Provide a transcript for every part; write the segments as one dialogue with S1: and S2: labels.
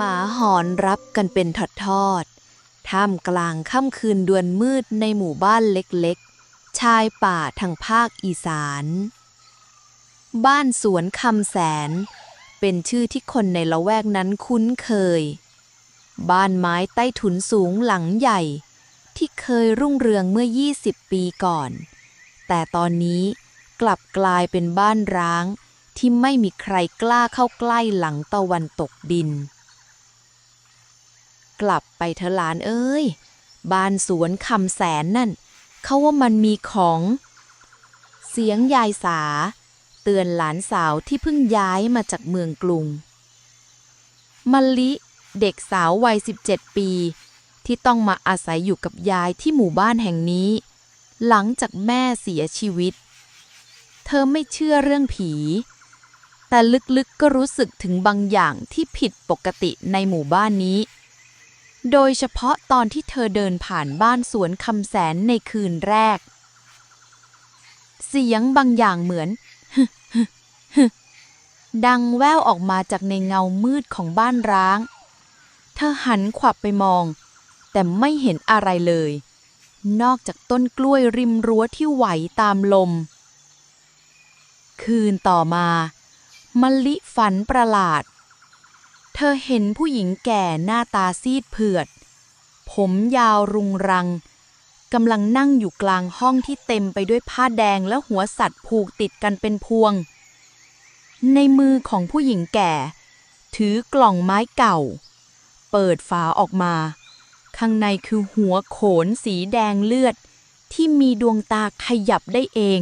S1: หมาหอนรับกันเป็นทอดๆท่ามกลางค่ำคืนดวนมืดในหมู่บ้านเล็กๆ ชายป่าทางภาคอีสาน บ้านสวนคำแสน เป็นชื่อที่คนในละแวกนั้นคุ้นเคย บ้านไม้ใต้ถุนสูงหลังใหญ่ ที่เคยรุ่งเรืองเมื่อ 20 ปีก่อน แต่ตอนนี้กลับกลายเป็นบ้านร้างที่ไม่มีใครกล้าเข้าใกล้หลังตะวันตกดิน กลับไปเถอะหลานเอ้ย บ้านสวนคำแสนนั่น เขาว่ามันมีของ เสียงยายสา เตือนหลานสาวที่เพิ่งย้ายมาจากเมืองกรุงมะลิ เด็กสาววัย 17 ปี ที่ต้องมาอาศัยอยู่กับยายที่หมู่บ้านแห่งนี้ หลังจากแม่เสียชีวิต เธอไม่เชื่อเรื่องผี แต่ลึกๆก็รู้สึกถึงบางอย่างที่ผิดปกติในหมู่บ้านนี้ โดยเฉพาะตอนที่เธอเดินผ่านบ้านสวนคำแสนในคืนแรก เสียงบางอย่างเหมือน ดังแว่วออกมาจากในเงามืดของบ้านร้าง เธอหันขวับไปมอง แต่ไม่เห็นอะไรเลย นอกจากต้นกล้วยริมรั้วที่ไหวตามลม คืนต่อมามะลิฝันประหลาด เธอเห็นผู้หญิงแก่หน้าตาซีดเผือด ผมยาวรุงรังกำลังนั่งอยู่กลางห้องที่เต็มไปด้วยผ้าแดงและหัวสัตว์ผูกติดกันเป็นพวง ในมือของผู้หญิงแก่ ถือกล่องไม้เก่า เปิดฝาออกมา ข้างในคือหัวโขนสีแดงเลือด ที่มีดวงตาขยับได้เอง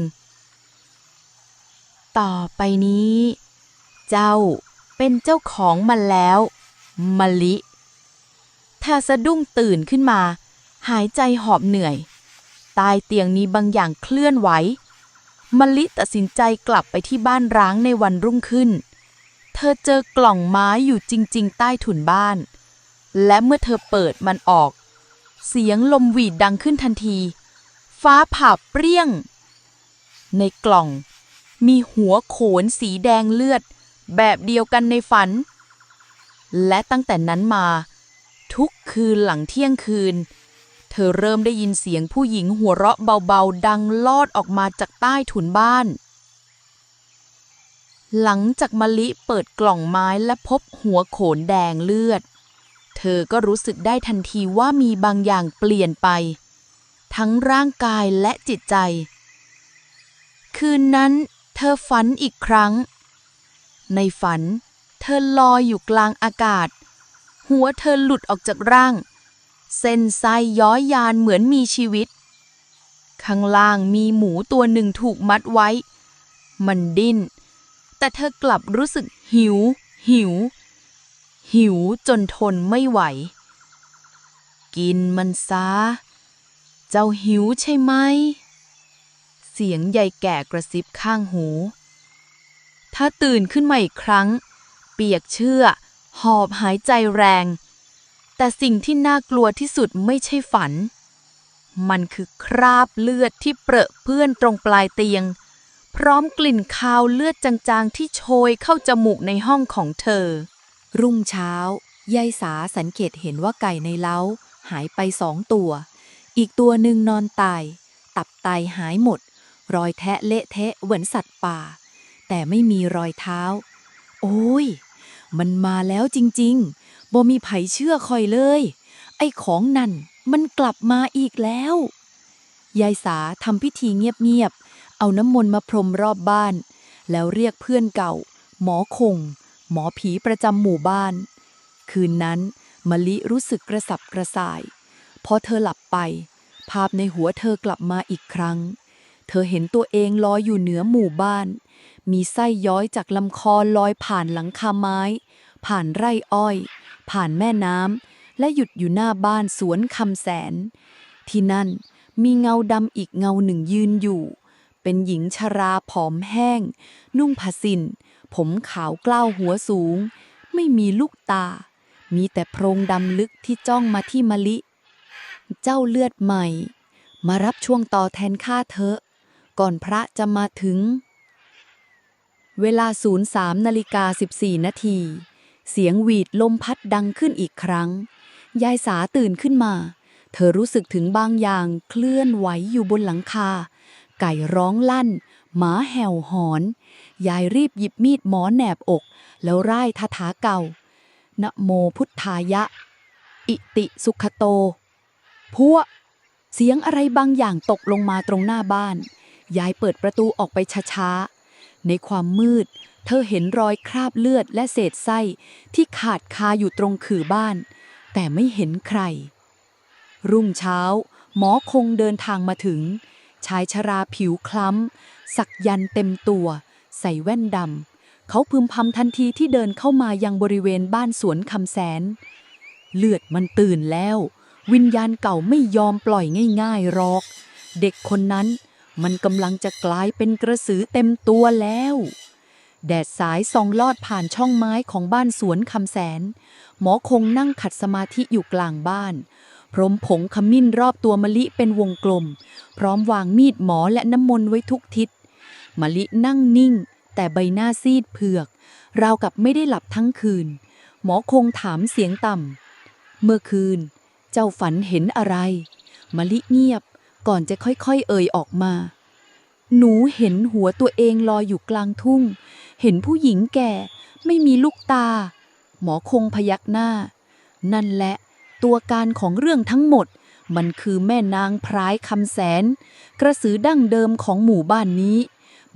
S1: ต่อไปนี้ เจ้า เป็นเจ้าของมันแล้วมะลิเธอสะดุ้งตื่นขึ้นมา หายใจหอบเหนื่อยใต้เตียงมีบางอย่างเคลื่อนไหวมะลิตัดสินใจกลับไปที่บ้านร้างในวันรุ่งขึ้น เธอเจอกล่องไม้อยู่จริง ๆ ใต้ถุนบ้าน และเมื่อเธอเปิดมันออก เสียงลมหวีดดังขึ้นทันที ฟ้าผ่าเปรี้ยง ในกล่อง มีหัวโขนสีแดงเลือด แบบเดียวกันในฝัน และตั้งแต่นั้นมา ทุกคืนหลังเที่ยงคืน เธอเริ่มได้ยินเสียงผู้หญิงหัวเราะเบาๆ ดังลอดออกมาจากใต้ถุนบ้าน หลังจากมะลิเปิดกล่องไม้และพบหัวโขนแดงเลือด เธอก็รู้สึกได้ทันทีว่ามีบางอย่างเปลี่ยนไป ทั้งร่างกายและจิตใจ คืนนั้นเธอฝันอีกครั้ง ในฝัน เธอลอยอยู่กลางอากาศ หัวเธอหลุดออกจากร่าง เส้นไส้ย้อยยานเหมือนมีชีวิต ข้างล่างมีหมูตัวหนึ่งถูกมัดไว้ มันดิ้น แต่เธอกลับรู้สึกหิว หิว หิวจนทนไม่ไหว กินมันซะ เจ้าหิวใช่ไหม เสียงยายแก่กระซิบข้างหู ถ้าตื่นขึ้นมาอีกครั้ง เปียกเชื่อ หอบหายใจแรง แต่สิ่งที่น่ากลัวที่สุดไม่ใช่ฝัน มันคือคราบเลือดที่เปรอะเพื่อนตรงปลายเตียง พร้อมกลิ่นคาวเลือดจางๆ ที่โชยเข้าจมูกในห้องของเธอ รุ่งเช้ายายสาสังเกตเห็นว่าไก่ในเล้าหายไปสองตัว อีกตัวหนึ่งนอนตาย ตับไตหายหมด รอยแทะเละเทะเหมือนสัตว์ป่า แต่ไม่มีรอยเท้า โอ้ย มันมาแล้วจริงๆบ่มีไผเชื่อคอยเลย ไอ้ของนั่นมันกลับมาอีกแล้ว ยายสาทำพิธีเงียบๆ เอาน้ำมนต์มาพรมรอบบ้าน แล้วเรียกเพื่อนเก่า หมอคง หมอผีประจำหมู่บ้าน คืนนั้นมะลิรู้สึกกระสับกระส่าย พอเธอหลับไป ภาพในหัวเธอกลับมาอีกครั้ง เธอเห็นตัวเองลอยอยู่เหนือหมู่บ้าน มีไส้ย้อยจากลำคอลอยผ่านหลังคาไม้ ผ่านไร่อ้อย ผ่านแม่น้ำ และหยุดอยู่หน้าบ้านสวนคำแสน ที่นั่นมีเงาดำอีกเงาหนึ่งยืนอยู่ เป็นหญิงชราผอมแห้ง นุ่งผ้าสินผมขาวกล้าวหัวสูง ไม่มีลูกตา มีแต่โพรงดำลึกที่จ้องมาที่มะลิ เจ้าเลือดใหม่ มารับช่วงต่อแทนข้าเถอะ ก่อนพระจะมาถึง เวลา 03นาฬิกา14 นาที
S2: เสียงหวีดลมพัดดังขึ้นอีกครั้ง ยายสาตื่นขึ้นมา เธอรู้สึกถึงบางอย่างเคลื่อนไหวอยู่บนหลังคา ไก่ร้องลั่น หมาแห่วหอน ยายรีบหยิบมีดหมอแหนบอก แล้วร่ายคาถาเก่า นะโมพุทธายะ อิติสุขโต พวเสียงอะไรบางอย่างตกลงมาตรงหน้าบ้าน ยายเปิดประตูออกไปช้าๆ ในความมืด เธอเห็นรอยคราบเลือดและเศษไส้ที่ขาดคาอยู่ตรงขื่อบ้าน แต่ไม่เห็นใคร รุ่งเช้า หมอคงเดินทางมาถึง ชายชราผิวคล้ำ สักยันเต็มตัว ใส่แว่นดำ เขาพึมพำทันทีที่เดินเข้ามายังบริเวณบ้านสวนคำแสน เลือดมันตื่นแล้ว วิญญาณเก่าไม่ยอมปล่อยง่ายๆหรอก เด็กคนนั้น มันกำลังจะกลายเป็นกระสือเต็มตัวแล้ว แดดสายส่องลอดผ่านช่องไม้ของบ้านสวนคำแสน หมอคงนั่งขัดสมาธิอยู่กลางบ้าน พรมผงขมิ้นรอบตัวมะลิเป็นวงกลม พร้อมวางมีดหมอและน้ำมนต์ไว้ทุกทิศมะลินั่งนิ่ง แต่ใบหน้าซีดเผือก ราวกับไม่ได้หลับทั้งคืน หมอคงถามเสียงต่ำเมื่อคืน เจ้าฝันเห็นอะไรมะลิเงียบ ก่อนจะค่อยๆ เอ่ยออกมา หนูเห็นหัวตัวเองลอยอยู่กลางทุ่ง เห็นผู้หญิงแก่ ไม่มีลูกตา หมอคงพยักหน้า นั่นแหละ ตัวการของเรื่องทั้งหมด มันคือแม่นางพรายคำแสน กระสือดั้งเดิมของหมู่บ้านนี้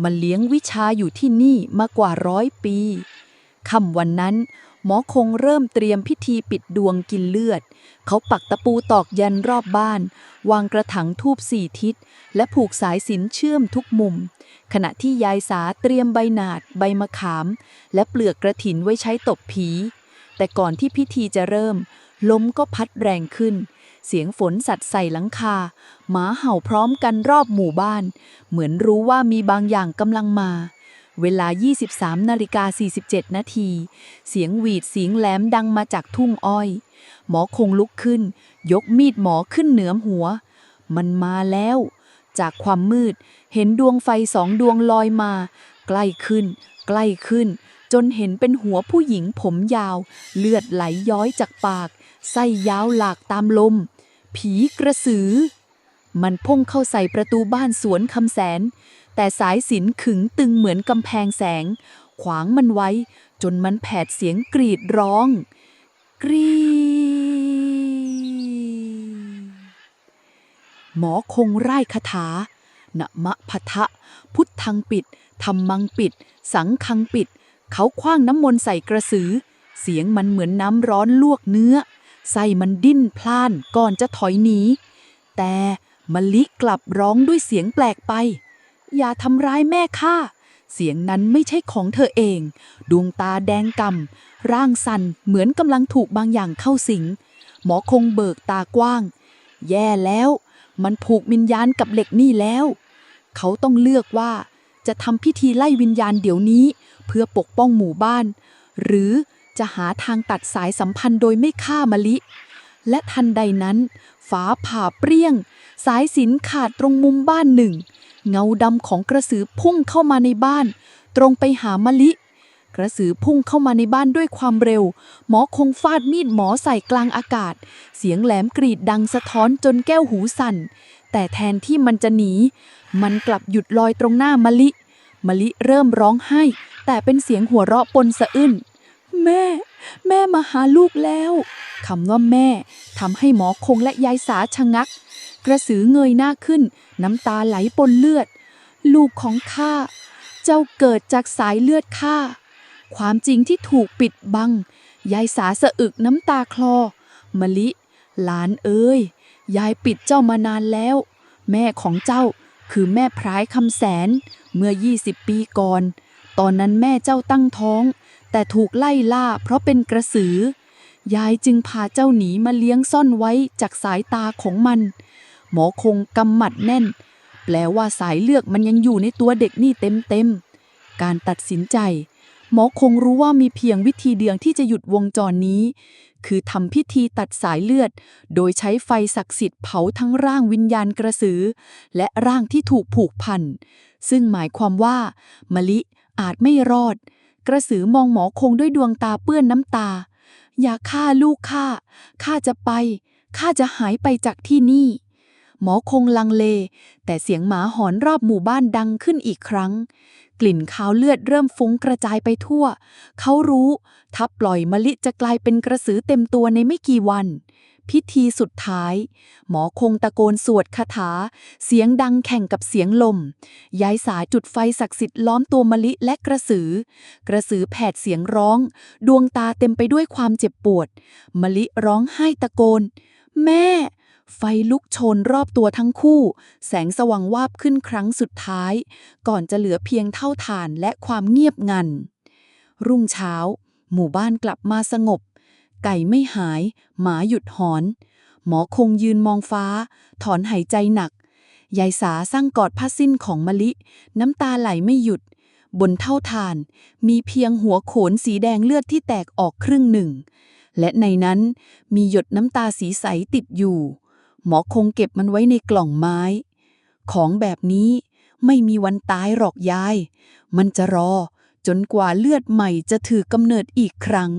S2: มันเลี้ยงวิชาอยู่ที่นี่มากว่าร้อยปีค่ำวันนั้น หมอคงเริ่มเตรียมพิธีปิดดวงกินเลือด เขาปักตะปูตอกยันรอบบ้าน วางกระถางทูบสี่ทิศ และผูกสายสินเชื่อมทุกมุม ขณะที่ยายสาเตรียมใบหนาด ใบมะขาม และเปลือกกระถินไว้ใช้ตบผี แต่ก่อนที่พิธีจะเริ่ม ลมก็พัดแรงขึ้น เสียงฝนสัตว์ใส่หลังคา หมาเห่าพร้อมกันรอบหมู่บ้าน เหมือนรู้ว่ามีบางอย่างกำลังมา เวลา 23นาฬิกา47 นาที เสียงหวีดเสียงแหลมดังมาจากทุ่งอ้อย หมอคงลุกขึ้น ยกมีดหมอขึ้นเหนือหัว มันมาแล้ว จากความมืด เห็นดวงไฟสองดวงลอยมา ใกล้ขึ้น ใกล้ขึ้น จนเห็นเป็นหัวผู้หญิงผมยาว เลือดไหลย้อยจากปาก ไส้ยาวหลากตามลม ผีกระสือ มันพุ่งเข้าใส่ประตูบ้านสวนคำแสน แต่สายสินขึงตึงเหมือนกำแพงแสง ขวางมันไว้ จนมันแผดเสียงกรีดร้อง กรีหมอคงไร้คาถานะมะพะทะ พุทธังปิดธรรมังปิด สังคังปิด เขาคว้างน้ำมนต์ใส่กระสือ เสียงมันเหมือนน้ำร้อนลวกเนื้อไส้มันดิ้นพล่านก่อนจะถอยหนี แต่มะลิกลับร้องด้วยเสียงแปลกไป อย่าทำร้ายแม่ข้าเสียงนั้นไม่ใช่ของเธอเอง ดวงตาแดงกำ่ำร่างสั่นเหมือนกำลังถูกบางอย่างเข้าสิง หมอคงเบิกตากว้าง แย่แล้ว มันผูกวิญญาณกับเหล็กนี่แล้ว เขาต้องเลือกว่า จะทำพิธีไล่วิญญาณเดี๋ยวนี้ เพื่อปกป้องหมู่บ้าน หรือจะหาทางตัดสายสัมพันธ์โดยไม่ฆ่ามะลิ และทันใดนั้นฟ้าผ่าเปรี้ยง สายสินขาดตรงมุมบ้านหนึ่ง เงาดำของกระสือพุ่งเข้ามาในบ้าน ตรงไปหามะลิ กระสือพุ่งเข้ามาในบ้านด้วยความเร็ว หมอคงฟาดมีดหมอใส่กลางอากาศ เสียงแหลมกรีดดังสะท้อนจนแก้วหูสั่น แต่แทนที่มันจะหนี มันกลับหยุดลอยตรงหน้ามะลิ มะลิเริ่มร้องไห้ แต่เป็นเสียงหัวเราะปนสะอื้นแม่ แม่มาหาลูกแล้วคำว่าแม่ทำให้หมอคงและยายสาชะงัก กระสือเงยหน้าขึ้น น้ำตาไหลปนเลือด ลูกของข้า เจ้าเกิดจากสายเลือดข้า ความจริงที่ถูกปิดบัง ยายสาสะอึกน้ำตาคลอ มะลิ หลานเอ้ย ยายปิดเจ้ามานานแล้ว แม่ของเจ้าคือแม่พร้ายคำแสน เมื่อ 20 ปีก่อน ตอนนั้นแม่เจ้าตั้งท้อง แต่ถูกไล่ล่าเพราะเป็นกระสือ ยายจึงพาเจ้าหนีมาเลี้ยงซ่อนไว้จากสายตาของมัน หมอคงกำหมัดแน่น แปลว่าสายเลือกมันยังอยู่ในตัวเด็กนี่เต็มเต็มๆการตัดสินใจ หมอคงรู้ว่ามีเพียงวิธีเดียวที่จะหยุดวงจรนี้ คือทำพิธีตัดสายเลือด โดยใช้ไฟศักดิ์สิทธิ์เผาทั้งร่างวิญญาณกระสือ และร่างที่ถูกผูกพัน ซึ่งหมายความว่า มะลิอาจไม่รอด กระสือมองหมอคงด้วยดวงตาเปื้อนน้ำตา อย่าฆ่าลูกข้าข้าจะไปข้าจะหายไปจากที่นี่ หมอคงลังเล แต่เสียงหมาหอนรอบหมู่บ้านดังขึ้นอีกครั้ง กลิ่นคาวเลือดเริ่มฟุ้งกระจายไปทั่ว เขารู้ ถ้าปล่อยมะลิจะกลายเป็นกระสือเต็มตัวในไม่กี่วัน พิธีสุดท้าย หมอคงตะโกนสวดคาถา เสียงดังแข่งกับเสียงลม ยายสาจุดไฟศักดิ์สิทธิ์ล้อมตัวมะลิและกระสือ กระสือแผดเสียงร้อง ดวงตาเต็มไปด้วยความเจ็บปวด มะลิร้องไห้ตะโกน แม่ ไฟลุกโชนรอบตัวทั้งคู่ แสงสว่างวาบขึ้นครั้งสุดท้าย ก่อนจะเหลือเพียงเท่าฐานและความเงียบงัน รุ่งเช้า หมู่บ้านกลับมาสงบ ไก่ไม่หาย หมาหยุดหอน หมอคงยืนมองฟ้า ถอนหายใจหนัก ยายสาสร้างกอดผ้าสิ้นของมะลิ น้ำตาไหลไม่หยุด บนเท่าทาน มีเพียงหัวโขนสีแดงเลือดที่แตกออกครึ่งหนึ่งและในนั้นมีหยดน้ำตาสีใสติดอยู่ หมอคงเก็บมันไว้ในกล่องไม้ ของแบบนี้ไม่มีวันตายหรอกยาย มันจะรอจนกว่าเลือดใหม่จะถือกำเนิดอีกครั้ง